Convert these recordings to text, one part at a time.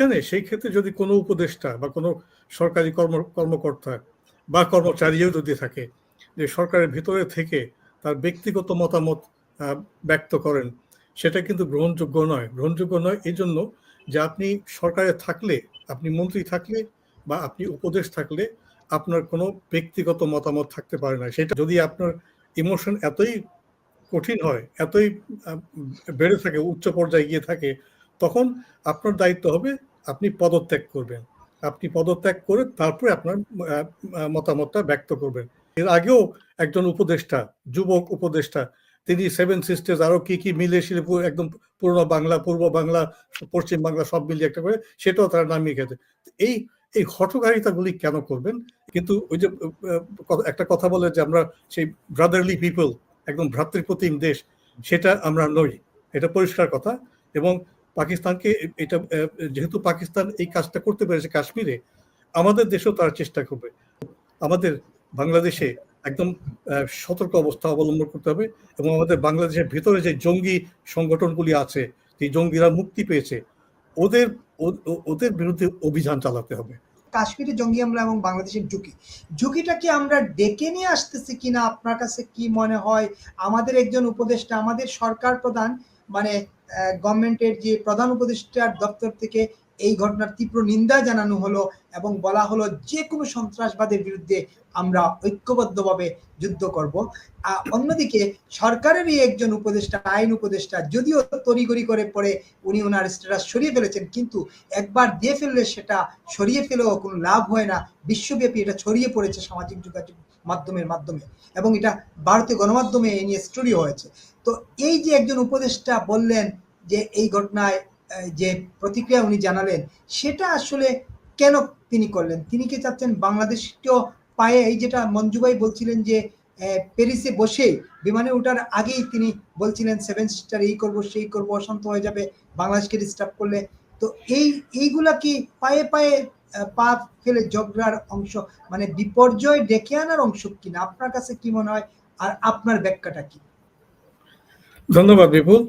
এখানে সেই ক্ষেত্রে যদি কোনো উপদেষ্টা বা কোনো সরকারি কর্ম, কর্মকর্তা বা কর্মচারীও যদি থাকে যে সরকারের ভিতরে থেকে তার ব্যক্তিগত মতামত ব্যক্ত করেন, সেটা কিন্তু গ্রহণযোগ্য নয়। গ্রহণযোগ্য নয় এই জন্য যে আপনি সরকারে থাকলে, আপনি মন্ত্রী থাকলে বা আপনি উপদেশ থাকলে আপনার কোনো ব্যক্তিগত মতামত থাকতে পারে না। সেটা যদি আপনার ইমোশন এতই কঠিন হয়, এতই বেড়ে থাকে, উচ্চ পর্যায়ে গিয়ে থাকে, তখন আপনার দায়িত্ব হবে আপনি পদত্যাগ করবেন। আপনি পদত্যাগ করে তারপরে আপনার মতামতটা ব্যক্ত করবেন। এর আগেও একজন উপদেষ্টা, যুবক উপদেষ্টা, তিনি সেভেন সিস্টার্স আরও কি কি মিলে শিলে একদম পুরোনো বাংলা, পূর্ব বাংলা, পশ্চিম বাংলা সব মিলিয়ে একটা করে, সেটাও তারা নামিয়ে গেছে এই এই হঠকারিতাগুলি কেন করবেন? কিন্তু ওই যে একটা কথা বলে যে আমরা সেই ব্রাদারলি পিপল একদম ভ্রাতৃপ্রতিম দেশ, সেটা আমরা নই। এটা পরিষ্কার কথা এবং পাকিস্তানকে এটা যেহেতু পাকিস্তান এই কাজটা করতে পেরেছে কাশ্মীরে, আমাদের দেশেও তারা চেষ্টা করবে। আমাদের বাংলাদেশে একদম সতর্ক অবস্থা অবলম্বন করতে হবে এবং আমাদের বাংলাদেশের ভিতরে যে জঙ্গি সংগঠনগুলি আছে, যে জঙ্গিরা মুক্তি পেয়েছে, ওদের ওদের বিরুদ্ধে অভিযান চালাতে হবে। কাশ্মীরে জঙ্গি হামলা এবং বাংলাদেশের ঝুঁকি। ঝুঁকিটা কি আমরা ডেকে নিয়ে আসতেছি কিনা আপনার কাছে কি মনে হয়? আমাদের একজন উপদেষ্টা, আমাদের সরকার প্রধান মানে গভর্নমেন্টের যে প্রধান উপদেষ্টার দপ্তর থেকে এই ঘটনার তীব্র নিন্দা জানানো হলো এবং বলা হলো যে কোনো সন্ত্রাসবাদের বিরুদ্ধে আমরা ঐক্যবদ্ধভাবে যুদ্ধ করব। অন্যদিকে সরকারেরই একজন উপদেষ্টা, আইন উপদেষ্টা, যদিও তড়িগড়ি করে পরে উনি ওনার স্ট্যাটাস সরিয়ে ফেলেছেন, কিন্তু একবার দিয়ে ফেললে সেটা সরিয়ে ফেলেও কোনো লাভ হয় না। বিশ্বব্যাপী এটা ছড়িয়ে পড়েছে সামাজিক যোগাযোগ মাধ্যমের মাধ্যমে। এবং এটা ভারতীয় গণমাধ্যমে এ নিয়ে স্টোরি হয়েছে। তো এই যে একজন উপদেষ্টা বললেন যে এই ঘটনায় যে প্রতিক্রিয়া উনি জানালেন, সেটা আসলে কেন তিনি করলেন? তিনি কি চাচ্ছেন বাংলাদেশকেও পায়ে এই যেটা মঞ্জুভাই বলছিলেন যে প্যারিসে বসে বিমানে ওঠার আগেই তিনি বলছিলেন সেভেন সিস্টার এই করব, সেই করব, অশান্ত হয়ে যাবে, বাংলাদেশকে ডিস্টার্ব করলে। তো এই, এইগুলা কি পায়ে পায়ে পা ফেলে ঝগড়ার অংশ মানে বিপর্যয় ডেকে আনার অংশ কিনা? আপনার কাছে কি মনে হয়? আর আপনার ব্যাখ্যাটা কি? ধন্যবাদ, বিপুল।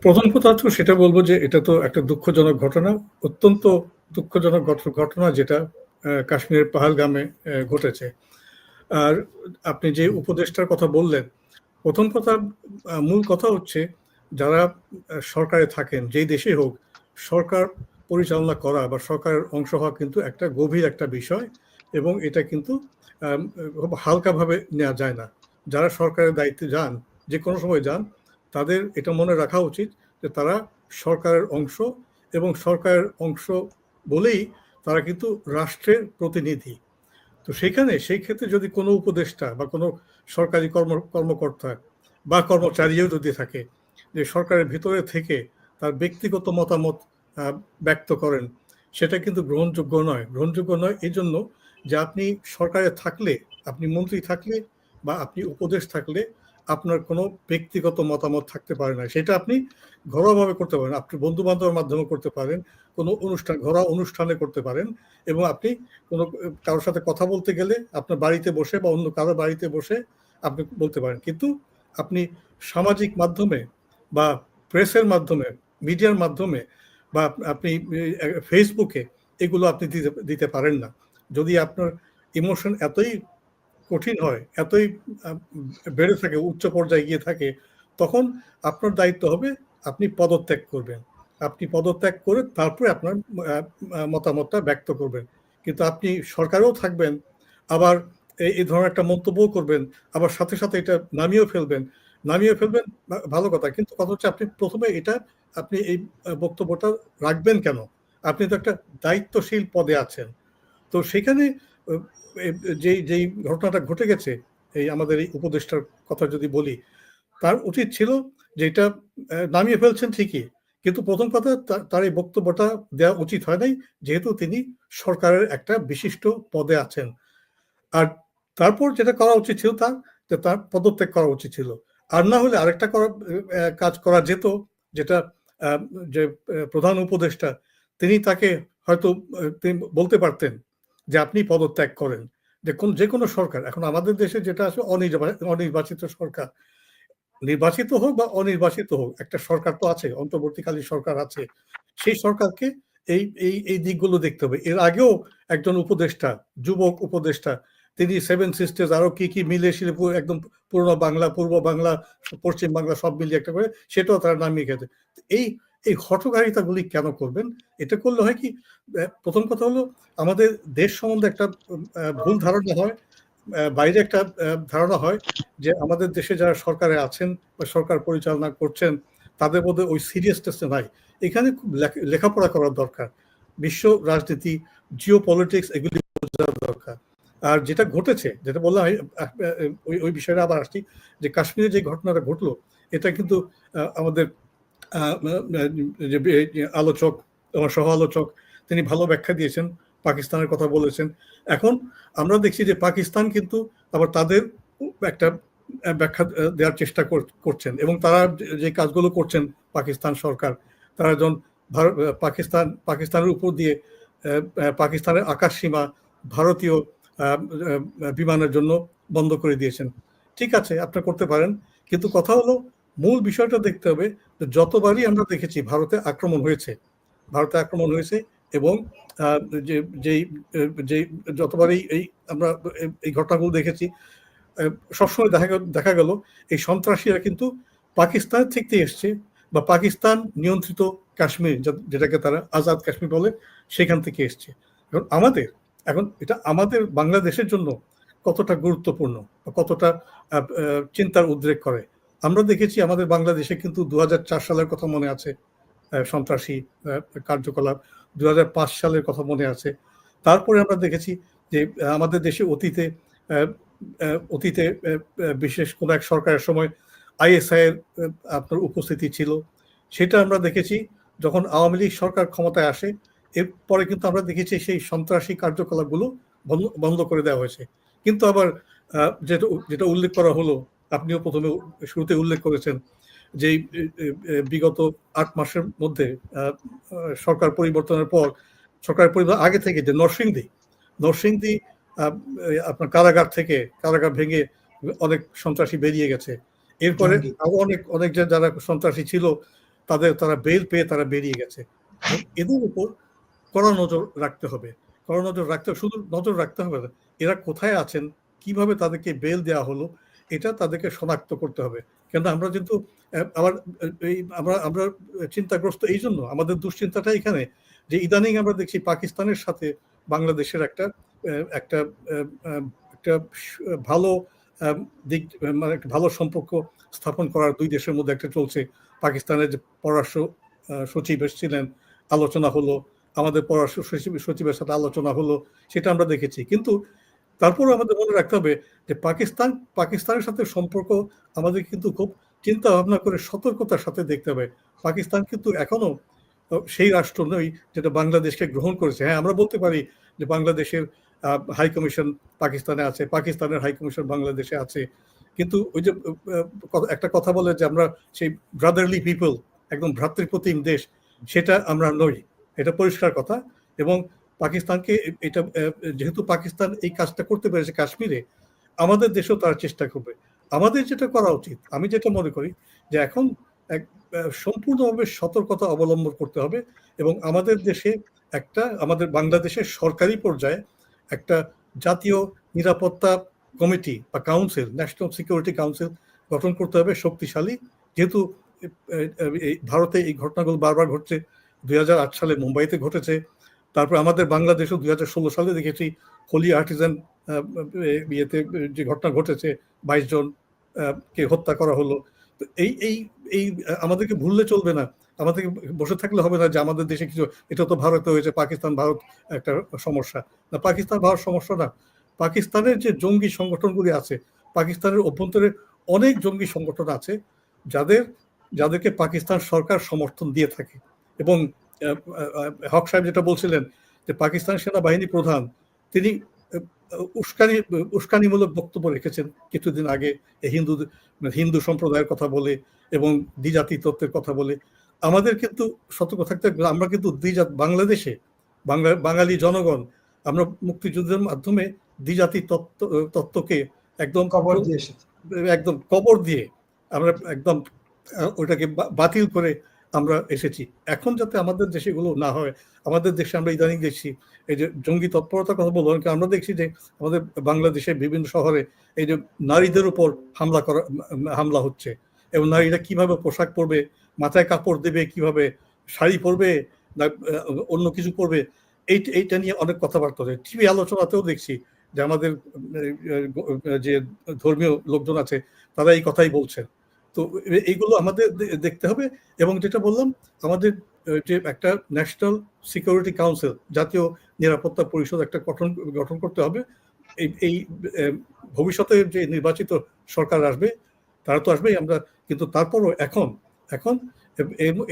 প্রথম কথা তো সেটা বলব যে এটা তো একটা দুঃখজনক ঘটনা, অত্যন্ত দুঃখজনক ঘট- ঘটনা যেটা কাশ্মীরের পাহালগামে ঘটেছে। আর আপনি যে উপদেষ্টার কথা বললেন, প্রথম কথা মূল কথা হচ্ছে যারা সরকারে থাকেন, যেই দেশে হোক, সরকার পরিচালনা করা বা সরকারের অংশ হওয়া কিন্তু একটা গভীর একটা বিষয় এবং এটা কিন্তু হালকাভাবে নেওয়া যায় না। যারা সরকারের দায়িত্বে যান, যে কোনো সময় যান, তাদের এটা মনে রাখা উচিত যে তারা সরকারের অংশ এবং সরকারের অংশ বলেই তারা কিন্তু রাষ্ট্রের প্রতিনিধি। তো সেখানে সেই ক্ষেত্রে যদি কোনো উপদেষ্টা বা কোনো সরকারি কর্ম, কর্মকর্তা বা কর্মচারীও যদি থাকে যে সরকারের ভিতরে থেকে তার ব্যক্তিগত মতামত ব্যক্ত করেন। সেটা কিন্তু গ্রহণযোগ্য নয়। গ্রহণযোগ্য নয় এই জন্য যে আপনি সরকারে থাকলে, আপনি মন্ত্রী থাকলে বা আপনি উপদেশ থাকলে আপনার কোনো ব্যক্তিগত মতামত থাকতে পারে না। সেটা আপনি ঘরোয়াভাবে করতে পারেন। আপনি বন্ধু বান্ধবের মাধ্যমে করতে পারেন, কোনো অনুষ্ঠান, ঘরোয়া অনুষ্ঠানে করতে পারেন এবং আপনি কোনো কারোর সাথে কথা বলতে গেলে আপনার বাড়িতে বসে বা অন্য কারোর বাড়িতে বসে আপনি বলতে পারেন। কিন্তু আপনি সামাজিক মাধ্যমে বা প্রেসের মাধ্যমে, মিডিয়ার মাধ্যমে বা আপনি ফেসবুকে এগুলো আপনি দিতে দিতে পারেন না। যদি আপনার ইমোশন এতই কঠিন হয়, এতই বেড়ে থাকে, উচ্চ পর্যায়ে গিয়ে থাকে, তখন আপনার দায়িত্ব হবে আপনি পদত্যাগ করবেন। আপনি পদত্যাগ করে তারপরে আপনার মতামতটা ব্যক্ত করবেন। কিন্তু আপনি সরকারেও থাকবেন, আবার এই ধরনের একটা মন্তব্য করবেন, আবার সাথে সাথে এটা নামিয়েও ফেলবেন। নামিয়ে ফেলবেন ভালো কথা। কিন্তু কথা হচ্ছে আপনি প্রথমে এটা আপনি এই বক্তব্যটা রাখবেন কেন? আপনি তো একটা দায়িত্বশীল পদে আছেন। তো সেখানে যেই যেই ঘটনাটা ঘটে গেছে, এই আমাদের এই উপদেষ্টার কথা যদি বলি, তার উচিত ছিল যে এটা নামিয়ে ফেলছেন ঠিকই। কিন্তু প্রথম কথা তার এই বক্তব্যটা দেওয়া উচিত হয় নাই, যেহেতু তিনি সরকারের একটা বিশিষ্ট পদে আছেন। আর তারপর যেটা করা উচিত ছিল তার যে তার পদত্যাগ করা উচিত ছিল। আর না হলে আরেকটা করা কাজ করা যেত, যেটা যে প্রধান উপদেষ্টা, তিনি তাকে হয়তো তিনি বলতে পারতেন যে আপনি পদত্যাগ করেন। যে কোন, যে কোনো সরকার, এখন আমাদের দেশে যেটা আছে অনির্বা- অনির্বাচিত সরকার। নির্বাচিত হোক বা অনির্বাচিত হোক, একটা সরকার তো আছে, অন্তর্বর্তীকালীন সরকার আছে, সেই সরকারকে এই এই এই দিকগুলো দেখতে হবে। এর আগেও একজন উপদেষ্টা, যুবক উপদেষ্টা তিনি সেভেন সিস্টার্স আরও কি কি মিলে শিলে একদম পুরোনো বাংলা, পূর্ব বাংলা, পশ্চিম বাংলা সব মিলিয়ে একটা করে, সেটাও তারা নামিয়ে গেছে এই এই হঠকারিতাগুলি কেন করবেন? এটা করলে হয় কি প্রথম কথা হলো আমাদের দেশ সম্বন্ধে একটা ভুল ধারণা হয় বাইরে একটা ধারণা হয় যে আমাদের দেশে যারা সরকারে আছেন বা সরকার পরিচালনা করছেন, তাদের মধ্যে ওই সিরিয়াসনেসটা নাই। এখানে খুব লেখ- লেখাপড়া করার দরকার। বিশ্ব রাজনীতি জিও পলিটিক্স এগুলি দরকার। আর যেটা ঘটেছে, যেটা বললাম ওই ওই বিষয়টা আবার আসছি, যে কাশ্মীরে যে ঘটনাটা ঘটলো, এটা কিন্তু আমাদের আলোচক, আমার সহ আলোচক তিনি ভালো ব্যাখ্যা দিয়েছেন, পাকিস্তানের কথা বলেছেন। এখন আমরা দেখছি যে পাকিস্তান কিন্তু আবার তাদের একটা ব্যাখ্যা দেওয়ার চেষ্টা কর- করছেন এবং তারা যে- কাজগুলো করছেন পাকিস্তান সরকার, তারা যখন ভারত পাকিস্তান, পাকিস্তানের উপর দিয়ে পাকিস্তানের আকাশ সীমা ভারতীয় বিমানের জন্য বন্ধ করে দিয়েছেন। ঠিক আছে, আপনারা করতে পারেন, কিন্তু কথা হলো, মূল বিষয়টা দেখতে হবে যে যতবারই আমরা দেখেছি ভারতে আক্রমণ হয়েছে, ভারতে আক্রমণ হয়েছে এবং যে, যেই যেই, যতবারই এই আমরা এই- ঘটনাগুলো দেখেছি সবসময় দেখা দেখা গেল, এই সন্ত্রাসীরা কিন্তু পাকিস্তান থেকে এসছে বা পাকিস্তান নিয়ন্ত্রিত কাশ্মীর যা- যেটাকে তারা আজাদ কাশ্মীর বলে, সেখান থেকে এসছে। এখন আমাদের এখন এটা আমাদের বাংলাদেশের জন্য কতটা গুরুত্বপূর্ণ কতটা চিন্তার উদ্রেক করে। আমরা দেখেছি আমাদের বাংলাদেশে কিন্তু দু হাজার চার সালের কথা মনে আছে সন্ত্রাসী কার্যকলাপ। দু হাজার পাঁচ সালের কথা মনে আছে। তারপরে আমরা দেখেছি যে আমাদের দেশে অতীতে অতীতে বিশেষ কোনো এক সরকারের সময় আইএসআই এর আপনার উপস্থিতি ছিল। সেটা আমরা দেখেছি যখন আওয়ামী লীগ সরকার ক্ষমতায় আসে এরপরে কিন্তু আমরা দেখেছি সেই সন্ত্রাসী কার্যকলাপগুলো বন্ধ করে দেওয়া হয়েছে। কিন্তু আবার যেটা যেটা উল্লেখ করা হলো আপনিও প্রথমে শুরুতে উল্লেখ করেছেন যে বিগত আট মাসের মধ্যে সরকার পরিবর্তনের পর সরকার পরিবর্তন আগে থেকে যে নরসিংদী নরসিংদী আপনার কারাগার থেকে কারাগার ভেঙে অনেক সন্ত্রাসী বেরিয়ে গেছে। এরপরে আরও অনেক অনেক যারা সন্ত্রাসী ছিল তাদের তারা বেল পেয়ে তারা বেরিয়ে গেছে। এদের উপর কড়া নজর রাখতে হবে। কড়া নজর রাখতে শুধু নজর রাখতে হবে এরা কোথায় আছেন, কীভাবে তাদেরকে বেল দেওয়া হলো, এটা তাদেরকে শনাক্ত করতে হবে। কেন আমরা কিন্তু আবার এই আমরা আমরা চিন্তাগ্রস্ত এই জন্য, আমাদের দুশ্চিন্তাটা এখানে যে ইদানিং আমরা দেখছি পাকিস্তানের সাথে বাংলাদেশের একটা একটা একটা ভালো দিক মানে একটা ভালো সম্পর্ক স্থাপন করার দুই দেশের মধ্যে একটা চলছে। পাকিস্তানের যে পররাষ্ট্র সচিব এসেছিলেন, আলোচনা হলো আমাদের পররাষ্ট্র সচিব সচিবের সাথে আলোচনা হলো, সেটা আমরা দেখেছি। কিন্তু তারপরেও আমাদের মনে রাখতে হবে যে পাকিস্তান পাকিস্তানের সাথে সম্পর্ক আমাদের কিন্তু খুব চিন্তা ভাবনা করে সতর্কতার সাথে দেখতে হবে। পাকিস্তান কিন্তু এখনও সেই রাষ্ট্র নয় যেটা বাংলাদেশকে গ্রহণ করেছে। হ্যাঁ আমরা বলতে পারি যে বাংলাদেশের হাই কমিশন পাকিস্তানে আছে, পাকিস্তানের হাই কমিশন বাংলাদেশে আছে। কিন্তু ওই যে একটা কথা বলে যে আমরা সেই ব্রাদারলি পিপল একদম ভ্রাতৃপ্রতিম দেশ, সেটা আমরা নই। এটা পরিষ্কার কথা। এবং পাকিস্তানকে এটা যেহেতু পাকিস্তান এই কাজটা করতে পেরেছে কাশ্মীরে, আমাদের দেশেও তারা চেষ্টা করবে। আমাদের যেটা করা উচিত, আমি যেটা মনে করি যে এখন এক সম্পূর্ণভাবে সতর্কতা অবলম্বন করতে হবে এবং আমাদের দেশে একটা, আমাদের বাংলাদেশের সরকারি পর্যায়ে একটা জাতীয় নিরাপত্তা কমিটি বা কাউন্সিল, ন্যাশনাল সিকিউরিটি কাউন্সিল গঠন করতে হবে শক্তিশালী। যেহেতু ভারতে এই ঘটনাগুলো বারবার ঘটছে দুই হাজার আট সালে মুম্বাইতে ঘটেছে। তারপর আমাদের বাংলাদেশও দুই সালে দেখেছি হোলি আর্টিজান ইয়েতে যে ঘটনা ঘটেছে, বাইশ জন কে হত্যা করা হলো। তো এই এই এই, আমাদেরকে ভুললে চলবে না। আমাদেরকে বসে থাকলে হবে না যে আমাদের দেশে কিছু, এটা তো ভারতে হয়েছে, পাকিস্তান, ভারত একটা সমস্যা। না, পাকিস্তান ভারত সমস্যা না। পাকিস্তানের যে জঙ্গি সংগঠনগুলি আছে, পাকিস্তানের অভ্যন্তরে অনেক জঙ্গি সংগঠন আছে, যাদের, যাদেরকে পাকিস্তান সরকার সমর্থন দিয়ে থাকে। এবং হক সাহেব যেটা বলছিলেন যে পাকিস্তান সেনাবাহিনী প্রধান তিনি উস্কানি উস্কানিমূলক বক্তব্য রেখেছেন কিছুদিন আগে হিন্দু হিন্দু সম্প্রদায়ের কথা বলে এবং দ্বিজাতি তত্ত্বের কথা বলে। আমাদের কিন্তু সতর্ক থাকতে আমরা কিন্তু দ্বিজাত বাংলাদেশে বাংলা বাঙালি জনগণ আমরা মুক্তিযুদ্ধের মাধ্যমে দ্বিজাতি তত্ত্ব তত্ত্বকে একদম কবর দিয়ে একদম কবর দিয়ে আমরা একদম ওটাকে বাতিল করে আমরা এসেছি। এখন যাতে আমাদের দেশে এগুলো না হয়, আমাদের দেশে আমরা ইদানিং দেখছি, এই যে জঙ্গি তৎপরতার কথা কারণ আমরা দেখছি যে আমাদের বাংলাদেশে বিভিন্ন শহরে এই যে নারীদের উপর হামলা করা, হামলা হচ্ছে এবং নারীরা কীভাবে পোশাক পরবে, মাথায় কাপড় দেবে কীভাবে, শাড়ি পরবে, না, অন্য কিছু পরবে এই এইটা নিয়ে অনেক কথাবার্তা হচ্ছে। টিভি আলোচনাতেও দেখছি যে আমাদের যে ধর্মীয় লোকজন আছে, তারা এই কথাই বলছেন। তো এইগুলো আমাদের দেখতে হবে। এবং যেটা বললাম, আমাদের যে একটা ন্যাশনাল সিকিউরিটি কাউন্সিল, জাতীয় নিরাপত্তা পরিষদ একটা গঠন গঠন করতে হবে। এই এই ভবিষ্যতে যে নির্বাচিত সরকার আসবে, তারা তো আসবেই। আমরা কিন্তু তারপরও এখন এখন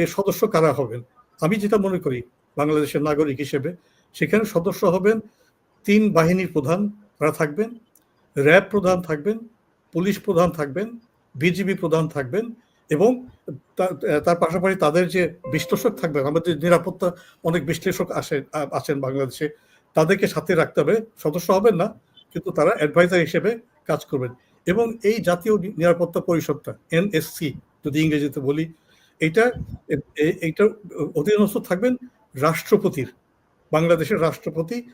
এর সদস্য কারা হবেন? আমি যেটা মনে করি, বাংলাদেশের নাগরিক হিসেবে, সেখানে সদস্য হবেন তিন বাহিনীর প্রধান, তারা থাকবেন। র্যাব প্রধান থাকবেন, পুলিশ প্রধান থাকবেন বিজিবি প্রধান থাকবেন এবং তার পাশাপাশি তাদের যে বিশ্লেষক থাকবেন আমাদের নিরাপত্তা, অনেক বিশ্লেষক আসে আছেন বাংলাদেশে, তাদেরকে সাথে রাখতে হবে। সদস্য হবেন না, কিন্তু তারা অ্যাডভাইজার হিসেবে কাজ করবেন। এবং এই জাতীয় নিরাপত্তা পরিষদটা, এনএসসি, যদি ইংরেজিতে বলি, এইটা, এ- এ- এইটার অধীনস্থ থাকবেন রাষ্ট্রপতির, বাংলাদেশের রাষ্ট্রপতি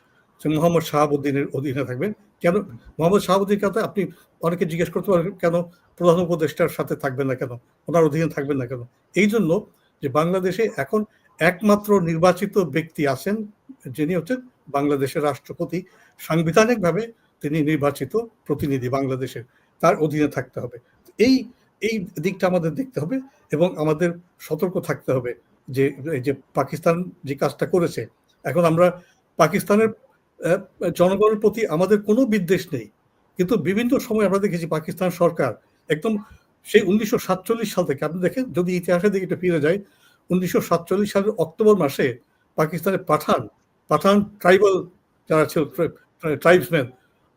মোহাম্মদ শাহাবুদ্দিনের অধীনে থাকবেন। কেন? মোহাম্মদ শাহাবুদ্দিন কথা আপনি অনেকে জিজ্ঞেস করতে পারেন, কেন প্রধান উপদেষ্টার সাথে থাকবেন না কেন? ওনার অধীনে থাকবেন না কেন? এই জন্য যে বাংলাদেশে এখন একমাত্র নির্বাচিত ব্যক্তি আছেন, যিনি হচ্ছেন বাংলাদেশের রাষ্ট্রপতি, সাংবিধানিকভাবে তিনি নির্বাচিত প্রতিনিধি বাংলাদেশের, তার অধীনে থাকতে হবে। এই এই দিকটা আমাদের দেখতে হবে এবং আমাদের সতর্ক থাকতে হবে যে, এই যে পাকিস্তান যে কাজটা করেছে, এখন আমরা পাকিস্তানের জনগণের প্রতি আমাদের কোনো বিদ্বেষ নেই। কিন্তু বিভিন্ন সময় আমরা দেখেছি পাকিস্তান সরকার একদম সেই উনিশশো সাতচল্লিশ সাল থেকে, আপনি দেখেন, যদি ইতিহাসের দিকে একটু ফিরে যাই, উনিশশো সাতচল্লিশ সালের অক্টোবর মাসে পাকিস্তানের পাঠান পাঠান ট্রাইবাল যারা ছিল ট্রাইবসম্যান,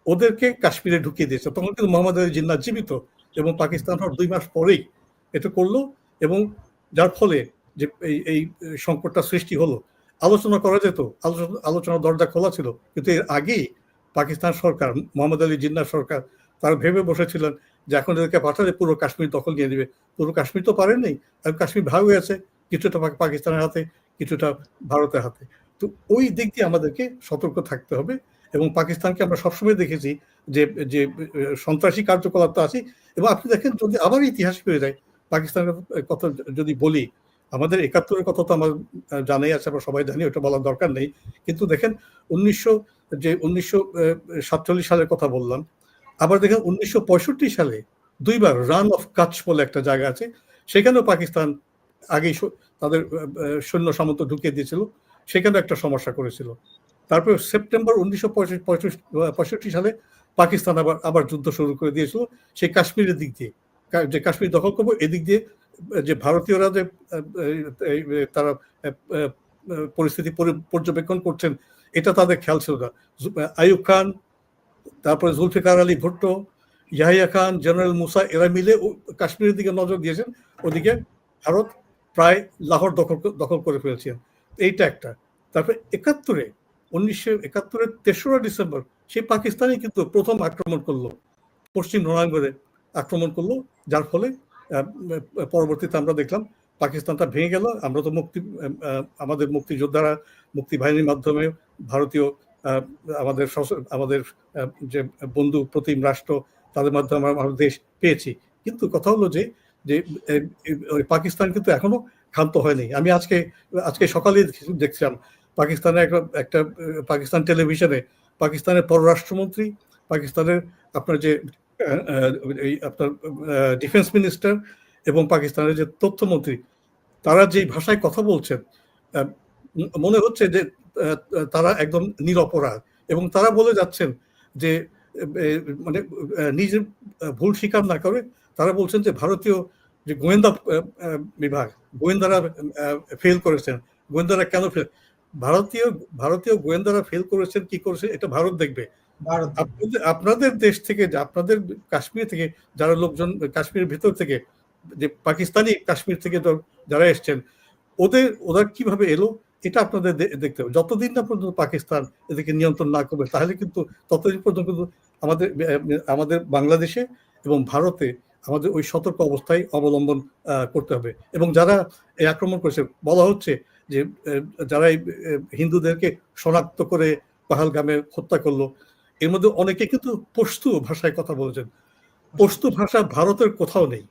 ওদেরকে কাশ্মীরে ঢুকিয়ে দিয়েছে। তখন কিন্তু মোহাম্মদ আলী জিন্না জীবিত এবং পাকিস্তান হওয়ার দুই মাস পরেই এটা করল এবং যার ফলে যে এই এই সংকটটা সৃষ্টি হলো আলোচনা করা যেত, আলোচনা দরজা খোলা ছিল। কিন্তু এর আগেই পাকিস্তান সরকার, মোহাম্মদ আলী জিন্না সরকার, তারা ভেবে বসেছিলেন যে এখন এদেরকে পাঠালে পুরো কাশ্মীর দখল নিয়ে নেবে। পুরো কাশ্মীর তো পারেননি আর কাশ্মীর ভাগ হয়ে আছে, কিছুটা পাকিস্তানের হাতে, কিছুটা ভারতের হাতে। তো ওই দিক দিয়ে আমাদেরকে সতর্ক থাকতে হবে এবং পাকিস্তানকে আমরা সবসময় দেখেছি যে যে, সন্ত্রাসী কার্যকলাপ তো আছে এবং আপনি দেখেন যদি আবার ইতিহাস ফিরে যায়, পাকিস্তানের কথা যদি বলি আমাদের একাত্তরের কথা তো আমার জানাই আছে, আমরা সবাই জানি, ওটা বলার দরকার নেই। কিন্তু দেখেন, উনিশশো, যে উনিশশো সাতচল্লিশ সালের কথা বললাম, আবার দেখেন উনিশশো পঁয়ষট্টি সালে দুইবার রান অফ কাচ বলে একটা জায়গা আছে, সেখানেও পাকিস্তান আগেই তাদের সৈন্য সামন্ত ঢুকিয়ে দিয়েছিল, সেখানেও একটা সমস্যা করেছিল। তারপর সেপ্টেম্বর উনিশশো পঁয়ষট্টি সালে পাকিস্তান আবার আবার যুদ্ধ শুরু করে দিয়েছিল, সেই কাশ্মীরের দিক দিয়ে। যে কাশ্মীর দখল করব, এদিক দিয়ে যে ভারতীয়রা যে তারা পরিস্থিতি পর্যবেক্ষণ করছেন, এটা তাদের খেয়াল ছিল না। আইয়ুব খান, তারপরে জুলফিকার আলী ভুট্টো, ইয়াহিয়া খান, জেনারেল মুসা, এরা মিলে কাশ্মীরের দিকে নজর দিয়েছেন। ওদিকে ভারত প্রায় লাহোর দখল দখল করে ফেলেছেন এইটা একটা। তারপরে একাত্তরে, উনিশশো একাত্তরের তেসরা ডিসেম্বর, সেই পাকিস্তানই কিন্তু প্রথম আক্রমণ করল। পশ্চিম রণাঙ্গনে আক্রমণ করল, যার ফলে পরবর্তীতে আমরা দেখলাম পাকিস্তানটা ভেঙে গেল। আমরা তো মুক্তি আমাদের মুক্তিযোদ্ধারা মুক্তি বাহিনীর মাধ্যমে ভারতীয় আমাদের আমাদের যে বন্ধু প্রতিম রাষ্ট্র তাদের মাধ্যমে আমরা দেশ পেয়েছি। কিন্তু কথা হলো যে যে পাকিস্তান কিন্তু এখনও ক্ষান্ত হয়নি। আমি আজকে আজকে সকালে দেখছিলাম পাকিস্তানের একটা একটা পাকিস্তান টেলিভিশনে পাকিস্তানের পররাষ্ট্রমন্ত্রী, পাকিস্তানের আপনার যে এই আপনার ডিফেন্স মিনিস্টার এবং পাকিস্তানের যে তথ্যমন্ত্রী, তারা যে ভাষায় কথা বলছেন মনে হচ্ছে যে তারা একদম নিরপরাধ এবং তারা বলে যাচ্ছেন যে মানে নিজের ভুল স্বীকার না করে তারা বলছেন যে, ভারতীয় যে গোয়েন্দা বিভাগ, গোয়েন্দারা ফেল করেছেন। গোয়েন্দারা কেন ফেল ভারতীয় ভারতীয় গোয়েন্দারা ফেল করেছেন, কি করেছেন, এটা ভারত দেখবে। আপনাদের আপনাদের দেশ থেকে আপনাদের কাশ্মীর থেকে যারা লোকজন কাশ্মীরের ভিতর থেকে, যে পাকিস্তানি কাশ্মীর থেকে যারা এসছেন, ওদের, ওরা কীভাবে এলো, এটা আপনাদের দেখতে হবে। যতদিন না পর্যন্ত পাকিস্তান এদেরকে নিয়ন্ত্রণ না করবে, তাহলে কিন্তু ততদিন পর্যন্ত কিন্তু আমাদের আমাদের বাংলাদেশে এবং ভারতে আমাদের ওই সতর্ক অবস্থায় অবলম্বন করতে হবে। এবং যারা এই আক্রমণ করেছে, বলা হচ্ছে যে যারা হিন্দুদেরকে শনাক্ত করে পাহালগামে হত্যা করল এর মধ্যে অনেকে কিন্তু পশতু ভাষায় কথা বলেছেন। পশতু ভাষা ভারতের কোথাও নেই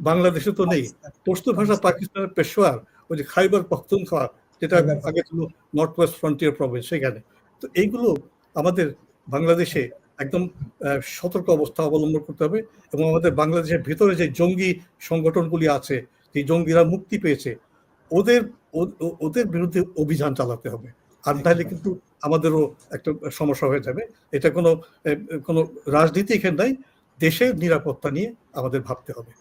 বাংলাদেশে তো নেই। পশতু ভাষা পাকিস্তানের পেশোয়ার ওই যে খাইবার পখতুনখোয়া যেটা আগে ছিল নর্থ ওয়েস্ট ফ্রন্টিয়ার প্রভিন্স সেখানে। তো এইগুলো আমাদের বাংলাদেশে একদম সতর্ক অবস্থা অবলম্বন করতে হবে এবং আমাদের বাংলাদেশের ভিতরে যে জঙ্গি সংগঠনগুলি আছে যে জঙ্গিরা মুক্তি পেয়েছে ওদের ওদের বিরুদ্ধে অভিযান চালাতে হবে। আর তাহলে কিন্তু আমাদেরও একটা সমস্যা হয়ে যাবে। এটা কোনো কোনো রাজনীতি এখানে নাই দেশের নিরাপত্তা নিয়ে আমাদের ভাবতে হবে।